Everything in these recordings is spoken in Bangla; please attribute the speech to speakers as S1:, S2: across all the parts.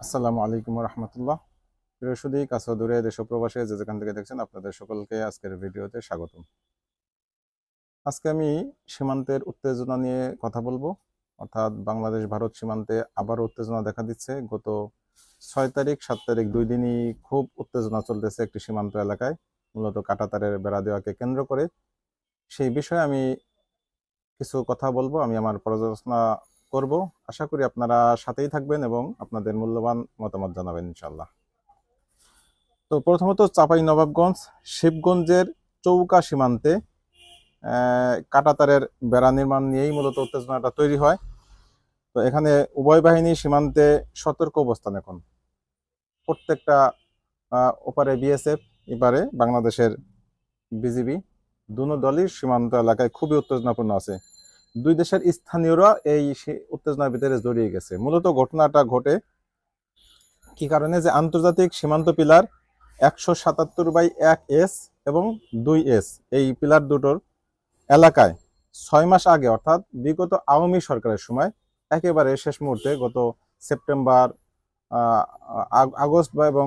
S1: আসসালামু আলাইকুম রহমতুল্লাহ। বৃহস্পতি কাছে দূরে দেশ প্রবাসে যে যেখান থেকে দেখছেন আপনাদের সকলকে আজকের ভিডিওতে স্বাগতম। আজকে আমি সীমান্তের উত্তেজনা নিয়ে কথা বলব। অর্থাৎ বাংলাদেশ ভারত সীমান্তে আবার উত্তেজনা দেখা দিচ্ছে। গত ছয় তারিখ, সাত তারিখ দুই দিনই খুব উত্তেজনা চলতেছে একটি সীমান্ত এলাকায়, মূলত কাটাতারের বেড়া দেওয়াকে কেন্দ্র করে। সেই বিষয়ে আমি কিছু কথা বলব। আমি আমার পর্যালোচনা করব। আশা করি আপনারা সাথেই থাকবেন এবং আপনাদের মূল্যবান মতামত জানাবেন ইনশাল্লাহ তো প্রথমত চাপাই নবাবগঞ্জ, শিবগঞ্জের চৌকা সীমান্তে কাঁটাতারের বেড়া নির্মাণ নিয়েই মূলত উত্তেজনাটা তৈরি হয়। তো এখানে উভয় বাহিনী সীমান্তে সতর্ক অবস্থান এখন। প্রত্যেকটা ওপারে বিএসএফ এবারে বাংলাদেশের বিজিবি, দুনো দলই সীমান্ত এলাকায় খুবই উত্তেজনাপূর্ণ আছে। দুই দেশের স্থানীয়রা এই উত্তেজনার ভিতরে জড়িয়ে গেছে। মূলত ঘটনাটা ঘটে কি কারণে? যে আন্তর্জাতিক সীমান্ত পিলার একশো সাতাত্তর বাই এক এস এবং দুই এস এই পিলার দুটোর এলাকায় ছয় মাস আগে অর্থাৎ বিগত আওয়ামী সরকারের সময় একেবারে শেষ মুহূর্তে গত সেপ্টেম্বর আগ- আগস্ট বা এবং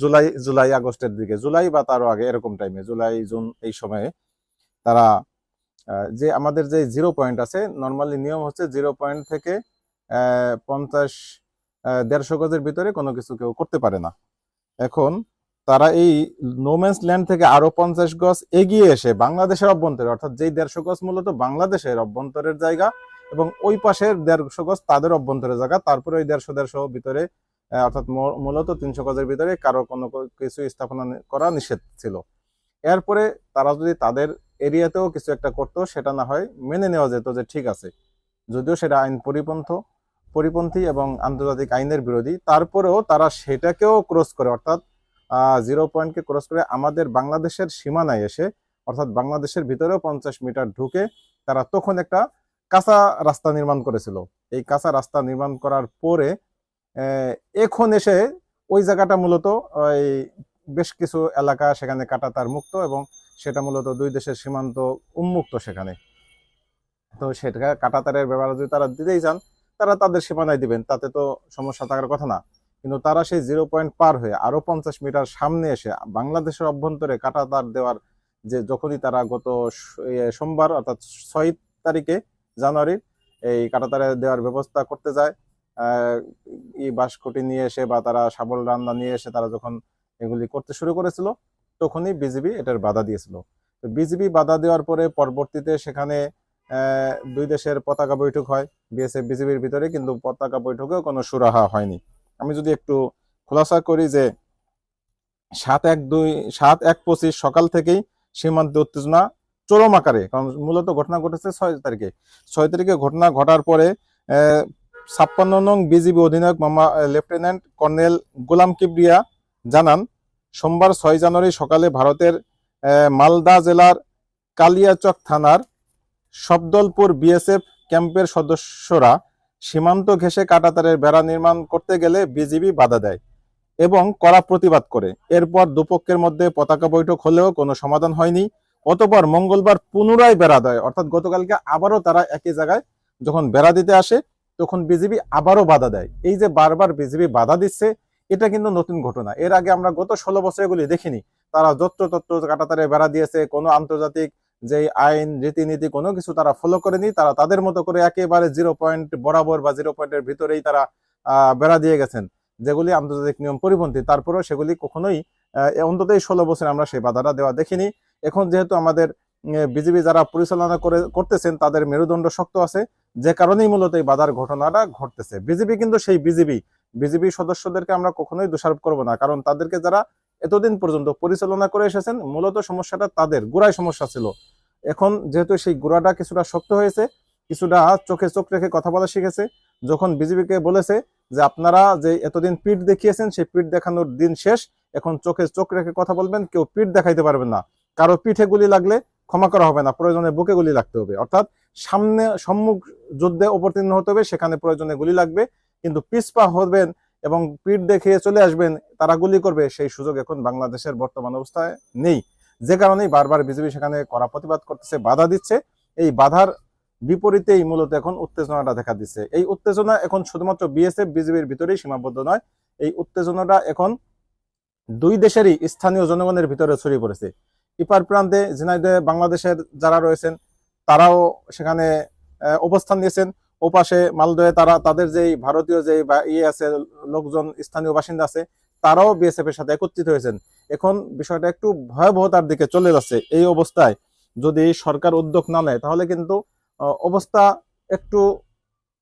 S1: জুলাই জুলাই আগস্টের দিকে, জুলাই বা তারও আগে এরকম টাইমে জুলাই, জুন এই সময়ে তারা যে আমাদের যে জিরো পয়েন্ট আছে নর্মালি নিয়ম হচ্ছে জিরো পয়েন্ট থেকে পঞ্চাশ দেড়শো গজের ভিতরে কোনো কিছু কেউ করতে পারে না। এখন তারা এই নোম্যান্স ল্যান্ড থেকে আরও পঞ্চাশ গজ এগিয়ে এসে বাংলাদেশের অভ্যন্তরে, অর্থাৎ যেই দেড়শো গজ মূলত বাংলাদেশের অভ্যন্তরের জায়গা এবং ওই পাশের দেড়শো গজ তাদের অভ্যন্তরের জায়গা, তারপরে ওই দেড়শো দেড়শো ভিতরে অর্থাৎ মূলত তিনশো গজের ভিতরে কারও কোনো কিছু স্থাপনা করা নিষেধ ছিল। এরপরে তারা যদি তাদের এরিয়াতেও কিছু একটা করতো, সেটা না হয় মেনে নেওয়া যেত যে ঠিক আছে। যদিও সেটা আইন পরিপন্থ, পরিপন্থী এবং আন্তর্জাতিক আইনের বিরোধী। তারপরেও তারা সেটাকেও ক্রস করে, অর্থাৎ জিরো পয়েন্টকে ক্রস করে আমাদের বাংলাদেশের সীমানায় এসে, অর্থাৎ বাংলাদেশের ভিতরেও পঞ্চাশ মিটার ঢুকে তারা তখন একটা কাঁচা রাস্তা নির্মাণ করেছিল। এই কাঁচা রাস্তা নির্মাণ করার পরে এখন এসে ওই জায়গাটা মূলত, ওই বেশ কিছু এলাকা সেখানে কাটা তার মুক্ত এবং সেটা মূলত দুই দেশের সীমান্ত উন্মুক্ত সেখানে। তো সেটা কাটাতারের ব্যবহার যদি তারা দিতেই চান, তারা তাদের সীমানায় দিবেন, তাতে তো সমস্যা থাকার কথা না। কিন্তু তারা সেই জিরো পয়েন্ট পার হয়ে আরও পঞ্চাশ মিটার সামনে এসে বাংলাদেশের অভ্যন্তরে কাটাতার দেওয়ার যে যখনই তারা গত সোমবার অর্থাৎ ছয় তারিখে জানুয়ারির এই কাটাতারে দেওয়ার ব্যবস্থা করতে যায় ই বাঁশকুটি নিয়ে এসে বা তারা শাবল রান্না নিয়ে এসে তারা যখন এগুলি করতে শুরু করেছিল তখনই বিজিবি এটার বাধা দিয়েছিল। তো বিজিবি বাধা দেওয়ার পরে পরবর্তীতে সেখানে দুই দেশের পতাকা বৈঠক হয়। বিএসএফ, বিজিবির ভিতরে কিন্তু পতাকা বৈঠকেও কোনো সুরাহা হয়নি। আমি যদি একটু খোলাসা করি যে সাত এক দুই, সাত এক পঁচিশ সকাল থেকেই সীমান্তে উত্তেজনা চরম আকারে, কারণ মূলত ঘটনা ঘটেছে ছয় তারিখে। ছয় তারিখে ঘটনা ঘটার পরে ছাপ্পান্ন নং বিজিবি অধিনায়ক মামা লেফটেন্যান্ট কর্নেল গোলাম কিবরিয়া জানান সোমবার ছয় জানুয়ারি সকালে ভারতের মালদা জেলার কালিয়াচক থানার শব্দলপুর বিএসএফ ক্যাম্পের সদস্যরা সীমান্ত ঘেঁষে কাটাতারের বেড়া নির্মাণ করতে গেলে বিজিবি বাধা দেয় এবং কড়া প্রতিবাদ করে। এরপর দুপক্ষের মধ্যে পতাকা বৈঠক হলেও কোনো সমাধান হয়নি। অতপর মঙ্গলবার পুনরায় বেড়া দেয়। অর্থাৎ গতকালকে আবারও তারা একই জায়গায় যখন বেড়া দিতে আসে, তখন বিজিবি আবারও বাধা দেয়। এই যে বারবার বিজিবি বাধা দিচ্ছে এটা কিন্তু নতুন ঘটনা। এর আগে আমরা গত ষোলো বছর এগুলি দেখিনি। তারা যত্র তত্র কাটাতারে বেড়া দিয়েছে, কোনো আন্তর্জাতিক যে আইন, রীতিনীতি, কোনো কিছু তারা ফলো করেনি। তারা তাদের মতো করে একেবারে জিরো পয়েন্ট বরাবর বা জিরো পয়েন্টের ভিতরেই তারা বেড়া দিয়ে গেছেন। যেগুলি আন্তর্জাতিক নিয়ম পরিপন্থী, তারপরেও সেগুলি কখনোই অন্তত এই ষোলো বছর আমরা সেই বাধাটা দেওয়া দেখিনি। এখন যেহেতু আমাদের বিজেপি যারা পরিচালনা করে, করতেছেন, তাদের মেরুদণ্ড শক্ত আছে। যে কারণেই মূলত এই বাধার ঘটনাটা ঘটতেছে। বিজেপি কিন্তু সেই বিজেপি বিজেপি সদস্যদেরকে আমরা কখনোই দোষারোপ করব না, কারণ তাদেরকে যারা এতদিন পর্যন্ত পরিচালনা করে এসেছেন, মূলত সমস্যাটা তাদের গোড়ায় সমস্যা ছিল। এখন যেহেতু সেই গোড়াটা কিছুটা শক্ত হয়েছে, কিছুটা চোখে চোখ রেখে কথা বলা শিখেছে, যখন বিজেপিকে বলেছে যে আপনারা যে এতদিন পিঠ দেখিয়েছেন, সেই পিঠ দেখানোর দিন শেষ, এখন চোখে চোখ রেখে কথা বলবেন, কেউ পিঠ দেখাইতে পারবেন না। কারও পিঠে গুলি লাগলে ক্ষমা করা হবে না, প্রয়োজনে বুকে গুলি লাগতে হবে। অর্থাৎ সামনে সম্মুখ যুদ্ধে অবতীর্ণ হতে হবে, সেখানে প্রয়োজনে গুলি লাগবে। কিন্তু পিছপা হবেন এবং পিঠ দেখিয়ে চলে আসবেন, তারা গুলি করবে, সেই সুযোগ এখন বাংলাদেশের বর্তমান অবস্থায় নেই। যে কারণেই বারবার বিজেপি সেখানে কড়া প্রতিবাদ করতেছে, বাধা দিচ্ছে। এই বাধার বিপরীতেই মূলত এখন উত্তেজনাটা দেখা দিচ্ছে। এই উত্তেজনা এখন শুধুমাত্র বিএসএফ, বিজেপির ভিতরেই সীমাবদ্ধ নয়, এই উত্তেজনাটা এখন দুই দেশেরই স্থানীয় জনগণের ভিতরে ছড়িয়ে পড়েছে। ইপার প্রান্তে ঝিনাইদহে বাংলাদেশের যারা রয়েছেন, তারাও সেখানে অবস্থান নিয়েছেন। ওপাশে মালদহে তারা, তাদের যেই ভারতীয় যে ইয়ে আছে, লোকজন, স্থানীয় বাসিন্দা আছে, তারাও বিএসএফ এর সাথে একত্রিত হয়েছেন। এখন বিষয়টা একটু ভয়াবহতার দিকে চলে যাচ্ছে। এই অবস্থায় যদি সরকার উদ্যোগ না নেয়, তাহলে কিন্তু অবস্থা একটু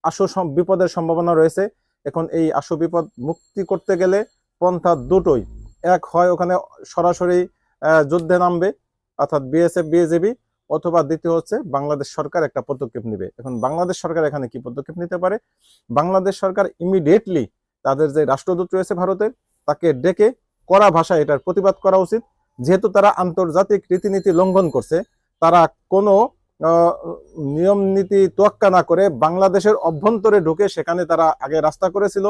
S1: আশু বিপদের সম্ভাবনা রয়েছে। এখন এই আশু বিপদ মুক্তি করতে গেলে পন্থা দুটোই। এক হয় ওখানে সরাসরি যুদ্ধে নামবে, অর্থাৎ বিএসএফ বিএজেবি অথবা দ্বিতীয় হচ্ছে বাংলাদেশ সরকার একটা পদক্ষেপ নেবে। এখন বাংলাদেশ সরকার এখানে কি পদক্ষেপ নিতে পারে? বাংলাদেশ সরকার ইমিডিয়েটলি তাদের যে রাষ্ট্রদূত রয়েছে ভারতের, তাকে ডেকে কড়া ভাষায় এটার প্রতিবাদ করা উচিত। যেহেতু তারা আন্তর্জাতিক রীতিনীতি লঙ্ঘন করছে, তারা কোনো নিয়ম নীতি তোয়াক্কা না করে বাংলাদেশের অভ্যন্তরে ঢুকে সেখানে তারা আগে রাস্তা করেছিল।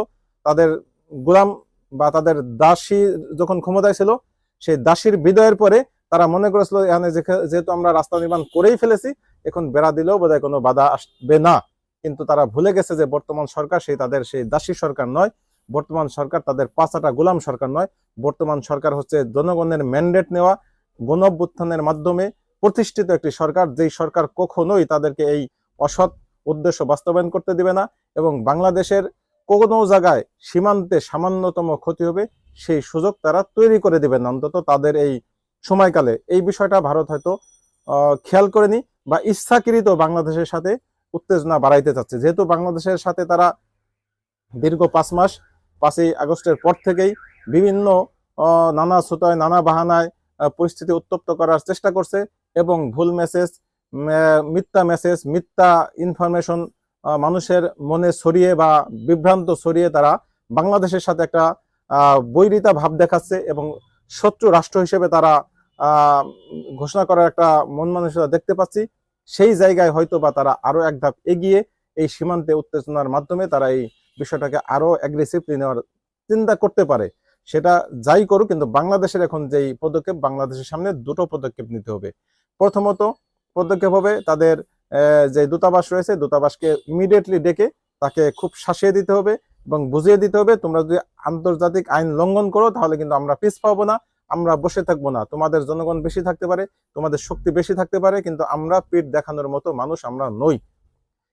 S1: তাদের গোলাম বা তাদের দাসী যখন ক্ষমতায় ছিল, সেই দাসীর বিদয়ের পরে তারা মনে করেছিল, এখানে যেহেতু আমরা রাস্তা নির্মাণ করেই ফেলেছি, এখন বেড়া দিলেও বোধহয় কোনো বাধা আসবে না। কিন্তু তারা ভুলে গেছে যে বর্তমান সরকার সেই তাদের, সেই দাসী সরকার নয়। বর্তমান সরকার তাদের পাঁচাটা গোলাম সরকার নয়। বর্তমান সরকার হচ্ছে জনগণের ম্যান্ডেট নেওয়া গণ অভ্যুত্থানের মাধ্যমে প্রতিষ্ঠিত একটি সরকার, যেই সরকার কখনোই তাদেরকে এই অসৎ উদ্দেশ্য বাস্তবায়ন করতে দিবে না এবং বাংলাদেশের কোনো জায়গায় সীমান্তে সামান্যতম ক্ষতি হবে, সেই সুযোগ তারা তৈরি করে দিবেন। না অন্তত তাদের এই সময়কালে। এই বিষয়টা ভারত হয়তো খেয়াল করেনি বা ইচ্ছাকৃত বাংলাদেশের সাথে উত্তেজনা বাড়াইতে চাচ্ছে। যেহেতু বাংলাদেশের সাথে তারা দীর্ঘ পাঁচ মাস, পাঁচই আগস্টের পর থেকেই বিভিন্ন নানা সুতোয় নানা বাহানায় পরিস্থিতি উত্তপ্ত করার চেষ্টা করছে এবং ভুল মেসেজ মিথ্যা মেসেজ, মিথ্যা ইনফরমেশন মানুষের মনে ছড়িয়ে বা বিভ্রান্ত ছড়িয়ে তারা বাংলাদেশের সাথে একটা বৈরিতা ভাব দেখাচ্ছে এবং শত্রু রাষ্ট্র হিসেবে তারা ঘোষণা করার একটা মন মানসিকতা দেখতে পাচ্ছি। সেই জায়গায় হয়তো বা তারা আরও এক ধাপ এগিয়ে এই সীমান্তে উত্তেজনার মাধ্যমে তারা এই বিষয়টাকে আরও অ্যাগ্রেসিভলি নেওয়ার চিন্তা করতে পারে। সেটা যাই করুক, কিন্তু বাংলাদেশের এখন যেই পদক্ষেপ, বাংলাদেশের সামনে দুটো পদক্ষেপ নিতে হবে। প্রথমত পদক্ষেপ হবে তাদের যে দূতাবাস রয়েছে, দূতাবাসকে ইমিডিয়েটলি ডেকে তাকে খুব শাসিয়ে দিতে হবে এবং বুঝিয়ে দিতে হবে, তোমরা যদি আন্তর্জাতিক আইন লঙ্ঘন করো, তাহলে কিন্তু আমরা পিস পাবো না। আমরা বসে থাকব না। তোমাদের জনগণ বেশি থাকতে পারে, তোমাদের শক্তি বেশি থাকতে পারে, কিন্তু আমরা পিঠ দেখানোর মতো মানুষ আমরা নই।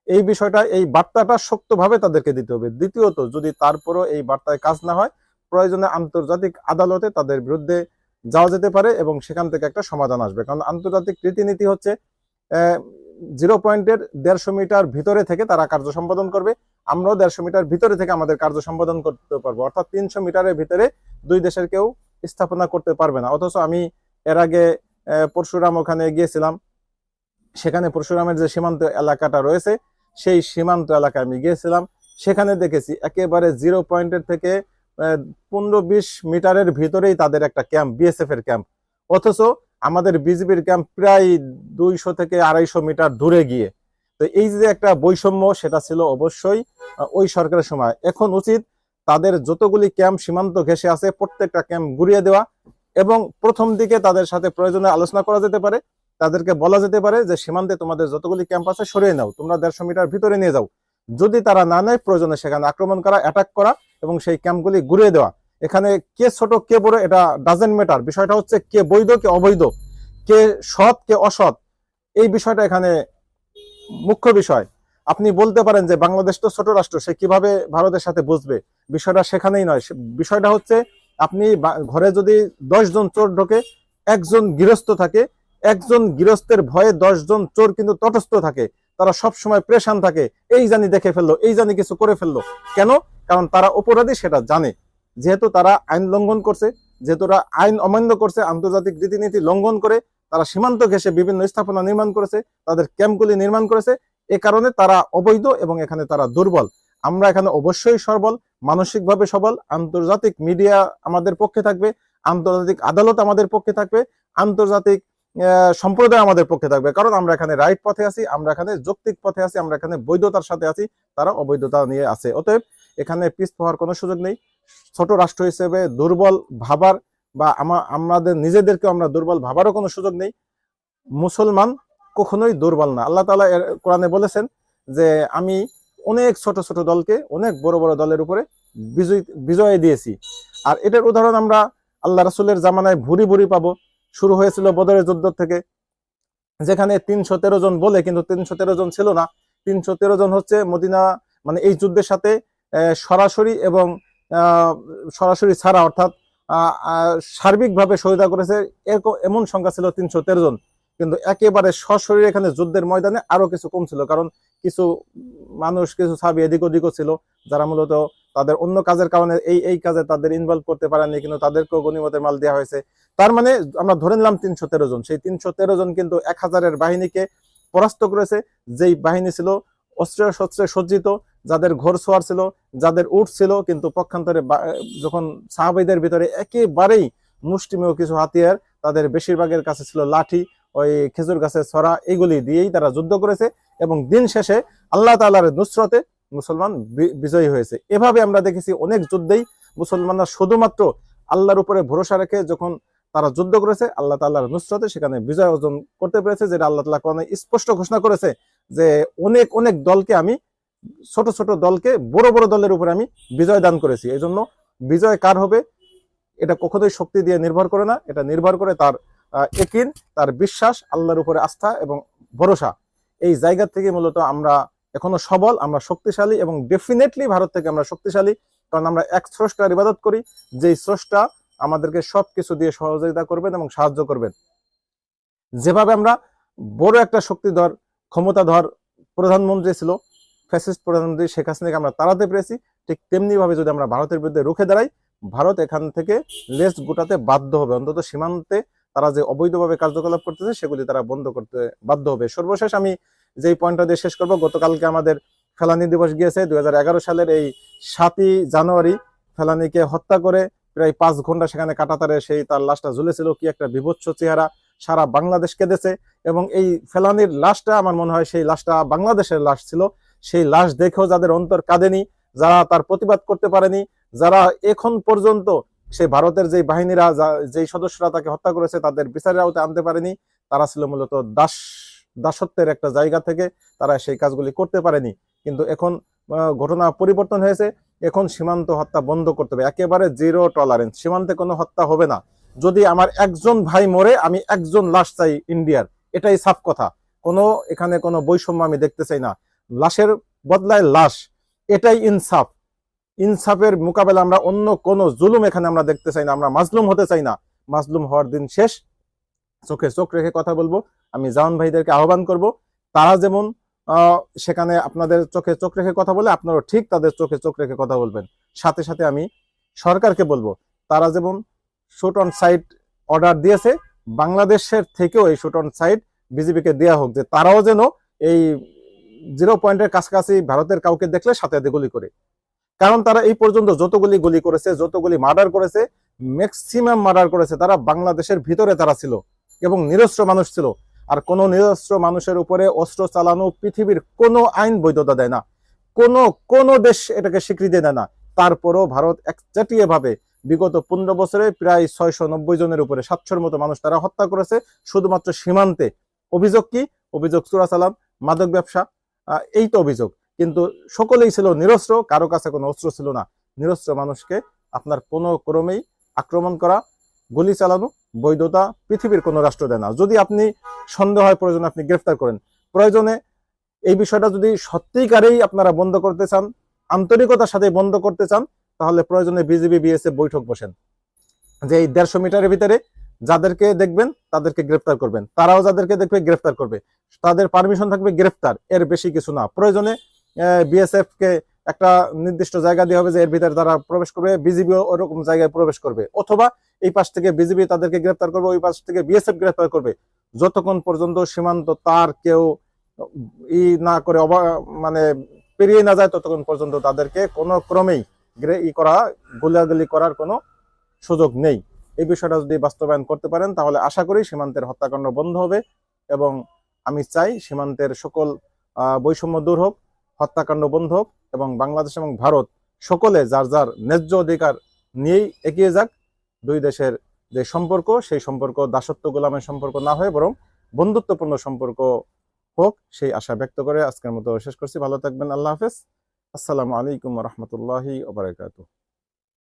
S1: এই বিষয়টা, এই বার্তাটা শক্তভাবে তাদেরকে দিতে হবে। দ্বিতীয়ত, যদি তারপরও এই বার্তায় কাজ না হয়, প্রয়োজনে আন্তর্জাতিক আদালতে তাদের বিরুদ্ধে যাওয়া যেতে পারে এবং সেখান থেকে একটা সমাধান আসবে। কারণ আন্তর্জাতিক রীতিনীতি হচ্ছে জিরো পয়েন্টের দেড়শো মিটার ভিতরে থেকে তারা কার্য সম্পাদন করবে। আমরাও দেড়শো মিটার ভিতরে থেকে আমাদের কার্য সম্পাদন করতে পারব। অর্থাৎ তিনশো মিটারের ভিতরে দুই দেশের কেউ স্থাপনা করতে পারবে না। অথচ আমি এর আগে পরশুরাম ওখানে গিয়েছিলাম। সেখানে পরশুরামের যে সীমান্ত এলাকাটা রয়েছে, সেই সীমান্ত এলাকায় আমি গিয়েছিলাম। সেখানে দেখেছি একেবারে জিরো পয়েন্টের থেকে পনেরো বিশ মিটারের ভিতরেই তাদের একটা ক্যাম্প বিএসএফ এর ক্যাম্প। অথচ আমাদের বিজিবির ক্যাম্প প্রায় দুইশো থেকে আড়াইশো মিটার দূরে গিয়ে। তো এই যে একটা বৈষম্য, সেটা ছিল অবশ্যই ওই সরকারের সময়। এখন উচিত তাদের যতগুলি ক্যাম্প সীমান্ত ঘেঁষে আছে, প্রত্যেকটা ক্যাম্প ঘুরিয়ে দেওয়া এবং প্রথম দিকে তাদের সাথে প্রয়োজনে আলোচনা করা যেতে পারে। তাদেরকে বলা যেতে পারে যে, সীমান্তে তোমাদের যতগুলি ক্যাম্প আছে, সরিয়ে নাও। তোমরা দেড়শো মিটার ভিতরে নিয়ে যাও। যদি তারা না নেয়, প্রয়োজনে সেখানে আক্রমণ করা অ্যাটাক করা এবং সেই ক্যাম্পগুলি ঘুরিয়ে দেওয়া। এখানে কে ছোট, কে বড়, এটা ডাজেন্ট ম্যাটার বিষয়টা হচ্ছে কে বৈধ, কে অবৈধ, কে সৎ, কে অসৎ। এই বিষয়টা এখানে মুখ্য বিষয়। আপনি বলতে পারেন যে বাংলাদেশ তো ছোট রাষ্ট্র, সে কীভাবে ভারতের সাথে বুঝবে? বিষয়টা সেখানেই নয়। বিষয়টা হচ্ছে আপনি ঘরে যদি জন চোর ঢোকে, একজন গৃহস্থ থাকে, একজন গৃহস্থের ভয়ে জন চোর কিন্তু তটস্থ থাকে। তারা সব সময় প্রেশান থাকে। এই জানি দেখে ফেলল, এই জানি কিছু করে ফেলল। কেন? কারণ তারা অপরাধী, সেটা জানে। যেহেতু তারা আইন লঙ্ঘন করছে, যেহেতু তারা আইন অমান্য করছে, আন্তর্জাতিক রীতিনীতি লঙ্ঘন করে, তারা সীমান্ত ঘেঁষে বিভিন্ন স্থাপনা নির্মাণ করেছে, তাদের ক্যাম্পগুলি নির্মাণ করেছে এ কারণে তারা অবৈধ এবং এখানে তারা দুর্বল। আমরা এখানে অবশ্যই সর্বল মানসিকভাবে সবল, আন্তর্জাতিক মিডিয়া আমাদের পক্ষে থাকবে, আন্তর্জাতিক আদালত আমাদের পক্ষে থাকবে, আন্তর্জাতিক সম্প্রদায় আমাদের পক্ষে থাকবে। কারণ আমরা এখানে রাইট পথে আছি, আমরা এখানে যৌক্তিক পথে আছি, আমরা এখানে বৈধতার সাথে আছি, তারা অবৈধতা নিয়ে আছে। অতএব এখানে পিছ হওয়ার কোনো সুযোগ নেই। ছোট রাষ্ট্র হিসেবে দুর্বল ভাবার বা আমা- আমাদের নিজেদেরকে আমরা দুর্বল ভাবারও কোনো সুযোগ নেই। মুসলমান কখনোই দুর্বল না। আল্লাহ এর কোরআনে বলেছেন যে, আমি অনেক ছোট ছোট দলকে অনেক বড় বড় দলের উপরে বিজয় বিজয় দিয়েছি। আর এটার উদাহরণ আমরা আল্লাহ রাসূলের জামানায় ভুরি ভুরি পাবো। শুরু হয়েছিল বদরের যুদ্ধ থেকে। যেখানে তিনশো তেরো জন বলে, কিন্তু তিনশো তেরো জন ছিল না। তিনশো তেরো জন হচ্ছে মদিনা মানে এই যুদ্ধের সাথে সরাসরি এবং সরাসরি ছাড়া, অর্থাৎ সার্বিকভাবে সহায়তা করেছে। এমন সংখ্যা ছিল তিনশো তেরো জন। কিন্তু একেবারে সশরীরে এখানে যুদ্ধের ময়দানে আরও কিছু কম ছিল কারণ কিছু মানুষ, কিছু সাবি এদিক ওদিকও ছিল, যারা মূলত তাদের অন্য কাজের কারণে এই এই কাজে তাদের ইনভলভ করতে পারেনি কিন্তু তাদেরকেও গণিমতের মাল দেওয়া হয়েছে। তার মানে আমরা ধরে নিলাম তিনশো তেরো জন। সেই তিনশো তেরো জন কিন্তু এক হাজারের বাহিনীকে পরাস্ত করেছে। যেই বাহিনী ছিল অস্ত্র শস্ত্রে সজ্জিত, যাদের ঘর সোয়ার ছিল, যাদের উট ছিল, কিন্তু পক্ষান্তরে যখন সাহাবিদের ভিতরে একেবারেই মুষ্টিমেয় কিছু হাতিয়ার, তাদের বেশিরভাগের কাছে ছিল লাঠি ওই খেজুর গাছের ছড়া এগুলি দিয়েই তারা যুদ্ধ করেছে এবং দিন শেষে আল্লাহ তাআলার নুসরতে মুসলমান বিজয়ী হয়েছে। এভাবে আমরা দেখেছি অনেক যুদ্ধেই মুসলমানরা শুধুমাত্র আল্লাহর উপরে ভরসা রেখে যখন তারা যুদ্ধ করেছে, আল্লাহ তাআলার নুসরতে সেখানে বিজয় অর্জন করতে পেরেছে, যেটা আল্লাহ তাআলা কোরআনে স্পষ্ট ঘোষণা করেছে যে অনেক অনেক দলকে আমি, ছোট ছোট দলকে বড় বড় দলের উপরে আমি বিজয় দান করেছি। এই জন্য বিজয় কার হবে? এটা কখনোই শক্তি দিয়ে নির্ভর করে না। এটা নির্ভর করে তার একিন, তার বিশ্বাস, আল্লাহর উপরে আস্থা এবং ভরসা। এই জায়গা থেকে মূলত আমরা এখনও সবল, আমরা শক্তিশালী এবং ডেফিনেটলি ভারত থেকে আমরা শক্তিশালী, কারণ আমরা এক স্রষ্টার ইবাদত করি। যেই স্রষ্টা আমাদেরকে সব কিছু দিয়ে সহযোগিতা করবেন এবং সাহায্য করবেন। যেভাবে আমরা বড় একটা শক্তিধর, ক্ষমতাধর প্রধানমন্ত্রী ছিল, ফ্যাসিস্ট প্রধানমন্ত্রী শেখ হাসিনাকে আমরা তাড়াতে পেরেছি, ঠিক তেমনি ভাবে যদি আমরা ভারতের বিরুদ্ধে রুখে দাঁড়াই, ভারত এখান থেকে লেস গোটাতে বাধ্য হবে, অন্তত সীমান্তে তারা যে অবৈধভাবে কার্যকলাপ করতেছে, সেগুলি তারা বন্ধ করতে বাধ্য হবে। সর্বশেষ আমি যেই পয়েন্টটা দিয়ে শেষ করব, গতকালকে আমাদের ফেলানি দিবস গিয়েছে। দুই হাজার এগারো সালের এই সাতই জানুয়ারি ফেলানিকে হত্যা করে প্রায় পাঁচ ঘণ্টা সেখানে কাটাতারে সেই তার লাশটা ঝুলেছিল। কি একটা বিভৎস চেহারা সারা বাংলাদেশ কেঁদেছে এবং এই ফেলানির লাশটা আমার মনে হয় সেই লাশটা বাংলাদেশের লাশ ছিল। সেই লাশ দেখেও যাদের অন্তর কাঁদেনি, যারা তার প্রতিবাদ করতে পারেনি, যারা এখন পর্যন্ত সেই ভারতের যে বাহিনীরা যেই সদস্যরা তাকে হত্যা করেছে, তাদের বিচারের আওতায় আনতে পারেনি। তারা ছিল মূলত দাস, দাসত্বের একটা জায়গা থেকে তারা সেই কাজগুলি করতে পারেনি। কিন্তু এখন ঘটনা পরিবর্তন হয়েছে। এখন সীমান্ত হত্যা বন্ধ করতে হবে। একেবারে জিরো টলারেন্স সীমান্তে কোনো হত্যা হবে না। যদি আমার একজন ভাই মরে, আমি একজন লাশ চাই ইন্ডিয়ার। এটাই সাফ কথা। কোনো, এখানে কোনো বৈষম্য আমি দেখতে চাই না। লাশের বদলায় লাশ। এটাই ইনসাফ। ইনসাফের মোকাবেলা আমরা অন্য কোনো জুলুম এখানে আমরা দেখতে চাই না, আমরা মাজলুম হতে চাই না। মাজলুম হওয়ার দিন শেষ। চোখে চোখ রেখে কথা বলব। আমি জাওয়ান ভাইদেরকে আহ্বান করব, তারা যেমন সেখানে আপনাদের চোখে চোখ রেখে কথা বলে, আপনারাও ঠিক তাদের চোখে চোখ রেখে কথা বলবেন। সাথে সাথে আমি সরকারকে বলব, তারা যেমন শুট অন সাইট অর্ডার দিয়েছে, বাংলাদেশের থেকেও এই শুট অন সাইট বিজেপিকে দেওয়া হোক, যে তারাও যেন এই জিরো পয়েন্টের কাছাকাছি ভারতের কাউকে দেখলে সাথে গুলি করে। কারণ তারা এই পর্যন্ত যতগুলি গুলি করেছে, যতগুলি মার্ডার করেছে ম্যাক্সিমাম মার্ডার করেছে, তারা বাংলাদেশের ভিতরে তারা ছিল এবং নিরস্ত্র মানুষ ছিল। আর কোন নিরস্ত্র মানুষের উপরে অস্ত্র চালানো পৃথিবীর কোনো আইন বৈধতা দেয় না। কোন কোন দেশ এটাকে স্বীকৃতি দেয় না। তারপরও ভারত একচাটিয়ে ভাবে বিগত পনেরো বছরে প্রায় ছয়শো নব্বই জনের উপরে সাতশোর মতো মানুষ তারা হত্যা করেছে। শুধুমাত্র সীমান্তে। অভিযোগ কি? অভিযোগ চোরাচালান, মাদক ব্যবসা এই তো অভিযোগ। কিন্তু সকলেই ছিল নিরস্ত্র, কারও কাছে কোনো অস্ত্র ছিল না। নিরস্ত্র মানুষকে আপনার কোনো ক্রমেই আক্রমণ করা, গুলি চালানো, বৈধতা পৃথিবীর কোনো রাষ্ট্র দেয় না। যদি আপনি সন্দেহ হয় প্রয়োজনে আপনি গ্রেফতার করেন, প্রয়োজনে এই বিষয়টা যদি সত্যিকারেই আপনারা বন্ধ করতে চান, আন্তরিকতার সাথে বন্ধ করতে চান, তাহলে প্রয়োজনে বিজেপি বিএসএফ বৈঠক বসেন। যে এই দেড়শো মিটারের ভিতরে যাদেরকে দেখবেন, তাদেরকে গ্রেফতার করবেন। তারাও যাদেরকে দেখবে, গ্রেফতার করবে। তাদের পারমিশন থাকবে গ্রেফতার, এর বেশি কিছু না। প্রয়োজনে বিএসএফ কে একটা নির্দিষ্ট জায়গা দিয়ে হবে যে এর ভিতরে তারা প্রবেশ করবে বিজিবি ওরকম জায়গায় প্রবেশ করবে। অথবা এই পাশ থেকে বিজিবি তাদেরকে গ্রেফতার করবে, ওই পাশ থেকে বিএসএফ গ্রেফতার করবে। যতক্ষণ পর্যন্ত সীমান্ত তার কেউ ই না করে মানে পেরিয়ে না যায়, ততক্ষণ পর্যন্ত তাদেরকে কোনো ক্রমেই ই করা, গুলাগুলি করার কোনো সুযোগ নেই। এই বিষয়টা যদি বাস্তবায়ন করতে পারেন, তাহলে আশা করি সীমান্তের হত্যাকাণ্ড বন্ধ হবে এবং আমি চাই সীমান্তের সকল বৈষম্য দূর হোক। হত্যাকাণ্ড বন্ধ হোক এবং বাংলাদেশ এবং ভারত সকলে যার যার ন্যায্য অধিকার নিয়েই এগিয়ে যাক, দুই দেশের যে সম্পর্ক, সেই সম্পর্ক দাসত্ব গোলামের সম্পর্ক না হয়ে বরং বন্ধুত্বপূর্ণ সম্পর্ক হোক, সেই আশা ব্যক্ত করে আজকের মতো শেষ করছি। ভালো থাকবেন, আল্লাহ হাফেজ। আসসালামু আলাইকুম রহমতুল্লাহি ওবরাকাতুহ